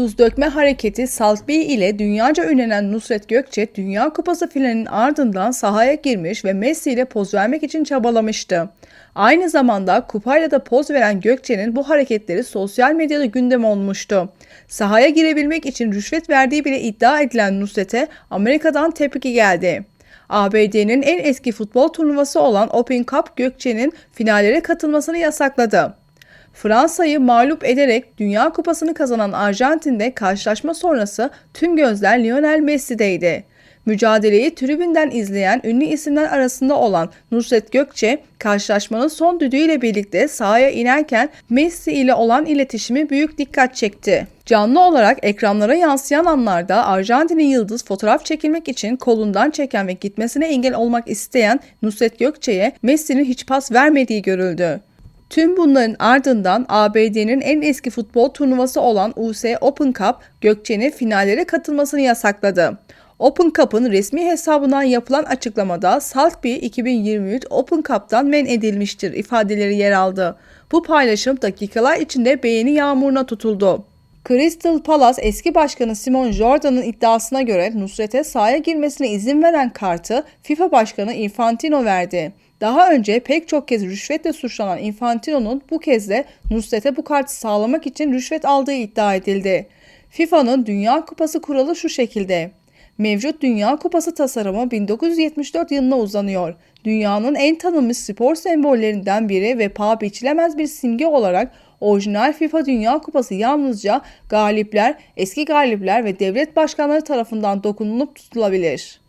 Tuz dökme hareketi Saltby ile dünyaca ünlenen Nusret Gökçe, Dünya Kupası finalinin ardından sahaya girmiş ve Messi ile poz vermek için çabalamıştı. Aynı zamanda kupayla da poz veren Gökçe'nin bu hareketleri sosyal medyada gündem olmuştu. Sahaya girebilmek için rüşvet verdiği bile iddia edilen Nusret'e Amerika'dan tepki geldi. ABD'nin en eski futbol turnuvası olan Open Cup Gökçe'nin finallere katılmasını yasakladı. Fransa'yı mağlup ederek Dünya Kupası'nı kazanan Arjantin'de karşılaşma sonrası tüm gözler Lionel Messi'deydi. Mücadeleyi tribünden izleyen ünlü isimler arasında olan Nusret Gökçe, karşılaşmanın son düdüğüyle birlikte sahaya inerken Messi ile olan iletişimi büyük dikkat çekti. Canlı olarak ekranlara yansıyan anlarda Arjantin'in yıldız fotoğraf çekilmek için kolundan çeken ve gitmesine engel olmak isteyen Nusret Gökçe'ye Messi'nin hiç pas vermediği görüldü. Tüm bunların ardından ABD'nin en eski futbol turnuvası olan US Open Cup Gökçe'nin finallere katılmasını yasakladı. Open Cup'ın resmi hesabından yapılan açıklamada Saltby 2023 Open Cup'tan men edilmiştir ifadeleri yer aldı. Bu paylaşım dakikalar içinde beğeni yağmuruna tutuldu. Crystal Palace eski başkanı Simon Jordan'ın iddiasına göre Nusret'e sahaya girmesine izin veren kartı FIFA Başkanı Infantino verdi. Daha önce pek çok kez rüşvetle suçlanan Infantino'nun bu kez de Nusret'e bu kartı sağlamak için rüşvet aldığı iddia edildi. FIFA'nın Dünya Kupası kuralı şu şekilde. Mevcut Dünya Kupası tasarımı 1974 yılına uzanıyor. Dünyanın en tanınmış spor sembollerinden biri ve paha biçilemez bir simge olarak orijinal FIFA Dünya Kupası yalnızca galipler, eski galipler ve devlet başkanları tarafından dokunulup tutulabilir.